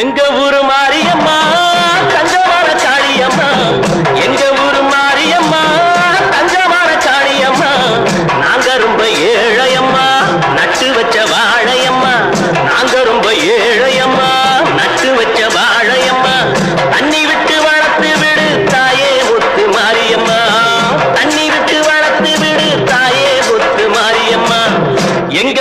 எங்க ஊரு மாரியம்மா? தஞ்சமான காளியம்மா எங்க ஊரு மாரியம்மா? தஞ்சமான காளியம்மா நாங்க ரொம்ப ஏழையம்மா. நட்டு வச்ச வாழையம்மா. நாங்க ரொம்ப ஏழையம்மா. நட்டு வச்ச வாழையம்மா. தண்ணி விட்டு வளர்த்து விடு தாயே ஒத்து மாரியம்மா. தண்ணி விட்டு வளர்த்து விடு தாயே ஒத்து மாரியம்மா. எங்க